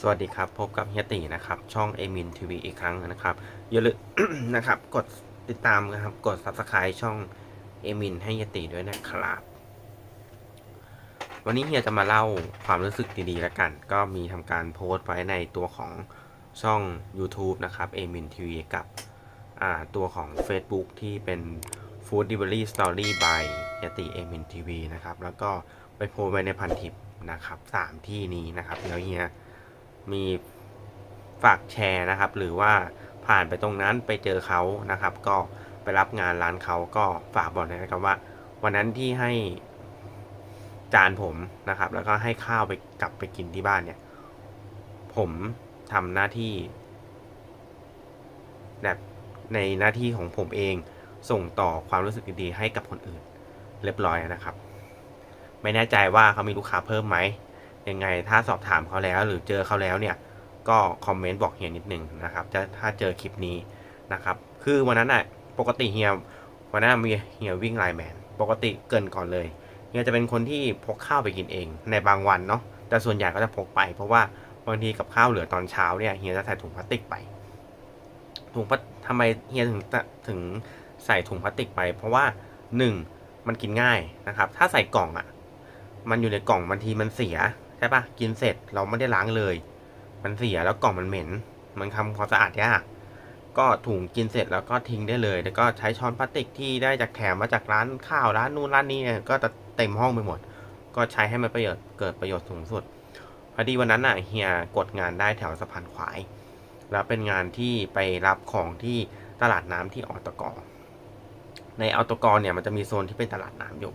สวัสดีครับพบกับเฮียตีนะครับช่องเอมินทีวีอีกครั้งนะครับอย่าลืมนะครับกดติดตามนะครับกด subscribe ช่องเอมินให้เฮียตีด้วยนะครับ วันนี้เฮียจะมาเล่าความรู้สึกดีๆแล้วกัน ก็มีทำการโพสต์ไว้ในตัวของช่อง YouTube นะครับเอมินทีวีกับตัวของ Facebook ที่เป็น Food Delivery Story by เฮียตีเอมินทีวีนะครับแล้วก็ไปโพสไว้ในพันทิปนะครับสามที่นี้นะครับแล้วเฮีย มีฝากแชร์นะครับ หรือว่าผ่านไปตรงนั้นไปเจอเขานะครับ ก็ไปรับงานร้านเขาก็ฝากบอกนะครับว่า วันนั้นที่ให้จานผมนะครับ แล้วก็ให้ข้าวไปกลับไปกินที่บ้านเนี่ย ผมทำหน้าที่ แบบในหน้าที่ของผมเองส่งต่อความรู้สึกดีๆให้กับคนอื่น เรียบร้อยนะครับ ไม่แน่ใจว่าเขามีลูกค้าเพิ่มไหม ยังไงถ้าสอบถามเขาแล้ว หรือเจอเขาแล้วเนี่ยก็คอมเมนต์บอกเฮียนิดนึงนะครับจะถ้าเจอคลิปนี้นะครับคือวันนั้นอะปกติเฮียวันนั้นมีเฮียวิ่งไลแมนปกติเกินก่อนเลยเฮียจะเป็นคนที่พกข้าวไปกินเอง ในบางวันเนาะแต่ส่วนใหญ่ก็จะพกไป เพราะว่าบางทีกับข้าวเหลือตอนเช้าเนี่ยเฮียจะใส่ถุงพลาสติกไป ถุงพลาทำไมเฮียถึงถึงใส่ถุงพลาสติกไป เพราะว่าหนึ่งมันกินง่ายนะครับ ถ้าใส่กล่องอะ มันอยู่ในกล่องบางทีมันเสีย ใช่ปะกินเสร็จเราไม่ได้ล้างเลย มันเสียแล้วกล่องมันเหม็น มันทำความสะอาดยากก็ถุงกินเสร็จแล้วก็ทิ้งได้เลย แล้วก็ใช้ช้อนพลาสติกที่ได้จากแถมมาจากร้านข้าวร้านนู้นร้านนี้เนี่ยก็จะเต็มห้องไปหมด ก็ใช้ให้มันประโยชน์เกิดประโยชน์สูงสุดพอดีวันนั้นน่ะเฮียกดงานได้แถวสะพานขวาย แล้วเป็นงานที่ไปรับของที่ตลาดน้ำที่ออตกอในออตกอเนี่ยมันจะมีโซนที่เป็นตลาดน้ำอยู่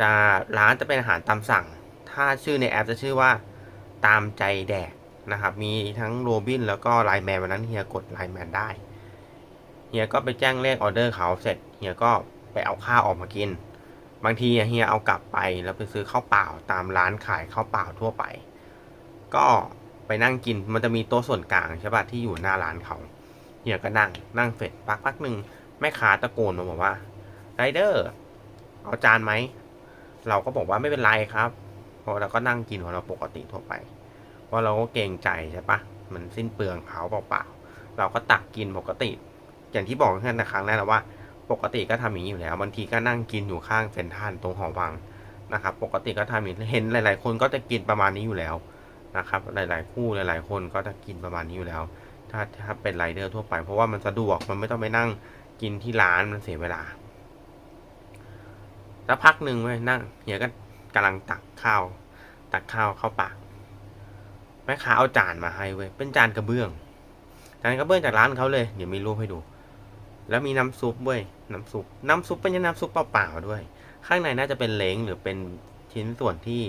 จะร้านจะเป็นอาหารตามสั่ง ถ้าชื่อในแอปจะชื่อว่าตามใจแดกนะครับ มีทั้งโรบินแล้วก็ไลแมนวันนั้นเฮียกดไลแมนได้เฮียก็ไปแจ้งเลขออเดอร์เขาเสร็จเฮียก็ไปเอาข้าวออกมากิน บางทีเฮียเอากลับไปแล้วไปซื้อข้าวเปล่าตามร้านขายข้าวเปล่าทั่วไป ก็ไปนั่งกินมันจะมีโต๊ะส่วนกลางใช่ปะที่อยู่หน้าร้านเขาเฮียก็นั่งนั่งเสร็จพักพักหนึ่งแม่ค้าตะโกนมาบอกว่าไรเดอร์เอาจานไหมเราก็บอกว่าไม่เป็นไรครับ ราะเราก็นั่งกินของเราปกติทั่วไป เพราะเราก็เกรงใจใช่ปะมันสิ้นเปลืองเขาเปล่าๆเราก็ตักกินปกติ อย่างที่บอกเพื่อนในครั้งแรกแล้วว่า ปกติก็ทำอย่างนี้อยู่แล้วบางทีก็นั่งกินอยู่ข้างเซนทันตรงหอวังนะครับ ปกติก็ทำอย่างนี้เห็นหลาย ๆ คนก็จะกินประมาณนี้อยู่แล้วนะครับ หลาย ๆ คู่หลาย ๆ คนก็จะกินประมาณนี้อยู่แล้ว ถ้าถ้าเป็นไรเดอร์ทั่วไป เพราะว่ามันสะดวกมันไม่ต้องไปนั่งกินที่ร้านมันเสียเวลาแล้วพักหนึ่งเว้ยนั่งเฮียก็ กำลังตักข้าว ตักข้าวเข้าปากแม่ค้าเอาจานมาให้เว้ยเป็นจานกระเบื้องจานกระเบื้องจากร้านเขาเลย เดี๋ยวมีรูปให้ดู แล้วมีน้ำซุปเว้ยน้ำซุปน้ำซุปเป็นน้ำซุปเปล่าๆด้วย ข้างในน่าจะเป็นเล้งหรือเป็นชิ้นส่วนที่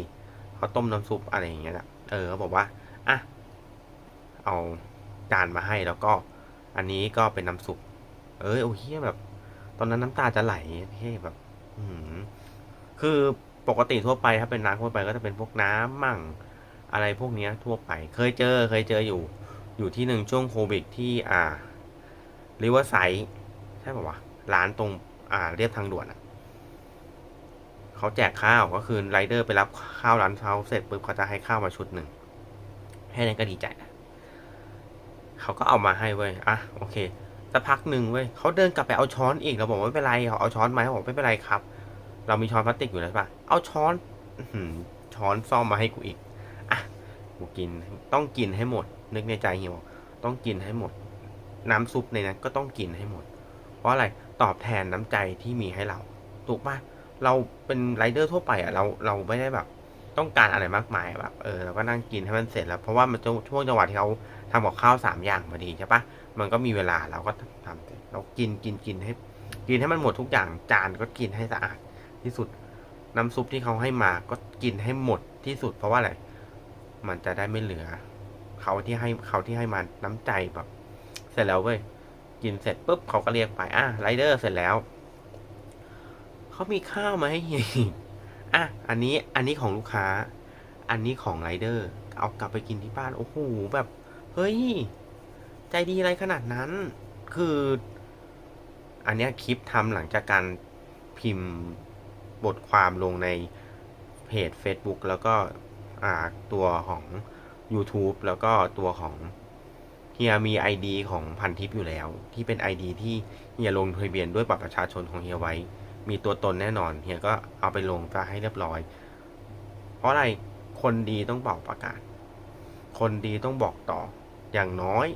เขาต้มน้ำซุปอะไรอย่างเงี้ยแหละเออเขาบอกว่าอะเอาจานมาให้แล้วก็ อันนี้ก็เป็นน้ำซุป เออโอ้เฮียแบบ ตอนนั้นน้ำตาจะไหลเฮ้ยแบบ อืคือ ปกติทั่วไปถ้าเป็นร้านทั่วไปก็จะเป็นพวกน้ำมั่งอะไรพวกนี้ทั่วไป เคยเจอเคยเจออยู่ อยู่ที่หนึ่งช่วงโควิดที่อ่าริเวอร์ไซด์ใช่ป่าวะร้านตรงอ่าเรียบทางด่วนอะเขาแจกข้าวก็คือไรเดอร์ไปรับข้าวร้านเขาเสร็จปุ๊บเขาจะให้ข้าวมาชุดหนึ่งแค่นั้นก็ดีใจเขาก็เอามาให้เว้ยอะโอเคสักพักหนึ่งเว้ยเขาเดินกลับไปเอาช้อนอีกเราบอกว่าไม่เป็นไรเขาเอาช้อนไหมเขาบอกไม่เป็นไรครับ เรามีช้อนพลาสติกอยู่แล้วใช่ปะเอาช้อนช้อนซ่อมมาให้กูอีก อะ กูกิน ต้องกินให้หมด นึกในใจเฮียบอกต้องกินให้หมด น้ำซุปในนั้นก็ต้องกินให้หมด เพราะอะไร ตอบแทนน้ำใจที่มีให้เรา ถูกปะเราเป็นไรเดอร์ทั่วไปอะ เรา เราไม่ได้แบบ ต้องการอะไรมากมายแบบ เออ เราก็นั่งกินให้มันเสร็จแล้ว เพราะว่ามันช่วงจังหวะที่เขาทำกับข้าวสามอย่างพอดีใช่ปะมันก็มีเวลาเราก็ทำเสร็จเรากิน กิน กินให้ กินให้มันหมดทุกอย่าง จานก็กินให้สะอาด ที่สุด น้ำซุปที่เขาให้มาก็กินให้หมดที่สุด เพราะว่าอะไร มันจะได้ไม่เหลือ เขาที่ให้เขาที่ให้มาน้ำใจแบบ เสร็จแล้วเว้ย กินเสร็จปุ๊บเขาก็เรียกไป อะไรเดอร์เสร็จแล้ว เขามีข้าวมาให้เฮียอะ อันนี้ อันนี้ของลูกค้า อันนี้ของไรเดอร์ เอากลับไปกินที่บ้าน โอ้โห แบบ เฮ้ย ใจดีอะไรขนาดนั้น คือ อันเนี้ยคลิปทำหลังจากการพิมพ์ บทความลงในเพจ Facebook แล้วก็อ่าตัวของ YouTube แล้วก็ตัวของเฮียมี ID ของพันทิปอยู่แล้ว ที่เป็น ID ที่เฮียลงทะเบียนด้วยบัตรประชาชนของเฮียไว้ มีตัวตนแน่นอนเฮียก็เอาไปลงก็ให้เรียบร้อย เพราะอะไรคนดีต้องบอกประกาศ คนดีต้องบอกต่ออย่างน้อย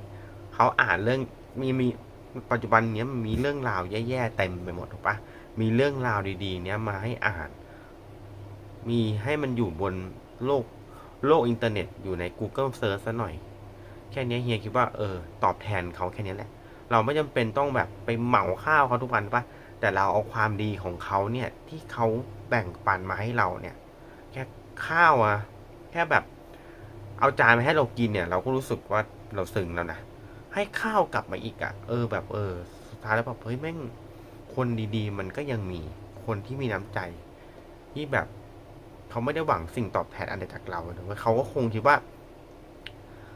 เขาอ่านเรื่องมีมี ปัจจุบันเนี้ยมันมีเรื่องราวแย่ๆเต็มไปหมดถูกปะมีเรื่องราวดีๆ เนี้ยมาให้อ่าน มีให้มันอยู่บนโลกโลกอินเทอร์เน็ตอยู่ใน Google Search ซะหน่อย แค่นี้เฮียคิดว่าเออตอบแทนเขาแค่นี้แหละ เราไม่จำเป็นต้องแบบไปเหมาข้าวเขาทุกวันปะแต่เราเอาความดีของเขาเนี่ยที่เขาแบ่งปันมาให้เราเนี่ย แค่ข้าวอะแค่แบบ เอาจานมาให้เรากินเนี่ย เราก็รู้สึกว่าเราซึ้งแล้วนะ ให้ข้าวกลับมาอีกอะเออแบบเออ สุดท้ายแล้วแบบเฮ้ยแม่งคนดีๆ มันก็ยังมีคนที่มีน้ำใจ ที่แบบเขาไม่ได้หวังสิ่งตอบแทนอะไรจากเราแต่ว่าเขาก็คงคิดว่า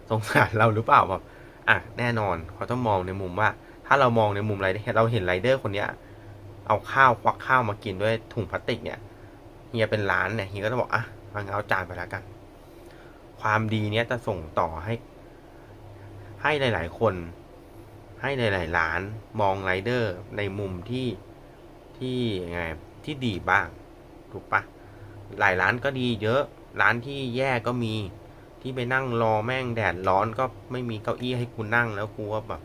สงสารเราหรือเปล่าแบบอะแน่นอนเขาต้องมองในมุมว่า ถ้าเรามองในมุมไรเดอร์เราเห็นไรเดอร์คนเนี้ย เอาข้าวควักข้าวมากินด้วยถุงพลาสติกเนี่ยเฮียเป็นร้านเนี่ยเฮียก็ต้องบอกอะเอางั้นเอาจานไปแล้วกัน ความดีเนี้ยจะส่งต่อให้ ให้หลาย ๆ คน ให้หลายๆร้านมองไรเดอร์ในมุมที่ที่ไงที่ดีบ้าง ถูกปะหลายร้านก็ดีเยอะ ร้านที่แย่ก็มี ที่ไปนั่งรอแม่งแดดร้อนก็ไม่มีเก้าอี้ให้กูนั่งแล้วกูว่าแบบ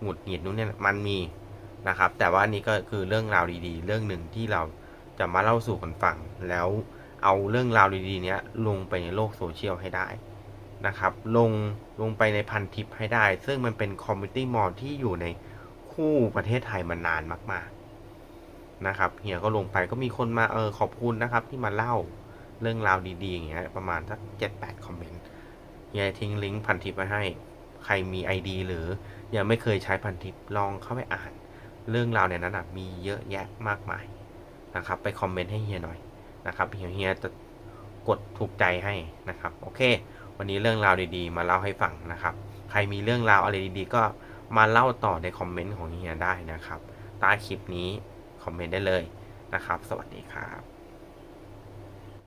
หงุดหงิดนู้นเนี่ยมันมีนะครับ แต่ว่านี่ก็คือเรื่องราวดีๆ เรื่องหนึ่งที่เราจะมาเล่าสู่กันฟัง แล้วเอาเรื่องราวดีๆเนี้ยลงไปในโลกโซเชียลให้ได้ นะครับลงลงไปในพันทิปให้ได้ ซึ่งมันเป็นคอมมิตี้มอลที่อยู่ในคู่ประเทศไทยมานานมากๆนะครับเฮียก็ลงไปก็มีคนมาเออขอบคุณนะครับ ที่มาเล่าเรื่องราวดีๆอย่างเงี้ยประมาณสักเจ็ดแปดคอมเมนต์เฮียทิ้งลิงก์พันทิปไว้ให้ ใครมี ID หรือยังไม่เคยใช้พันทิปลองเข้าไปอ่าน เรื่องราวในนั้นนะมีเยอะแยะมากมายนะครับ ไปคอมเมนต์ให้เฮียหน่อยนะครับเฮียเฮียจะกดถูกใจให้นะครับ โอเค วันนี้เรื่องราวดีๆ มาเล่าให้ฟังนะครับ ใครมีเรื่องราวอะไรดีๆ ก็มาเล่าต่อในคอมเมนต์ของเฮียได้นะครับใต้คลิปนี้คอมเมนต์ได้เลยนะครับ สวัสดีครับ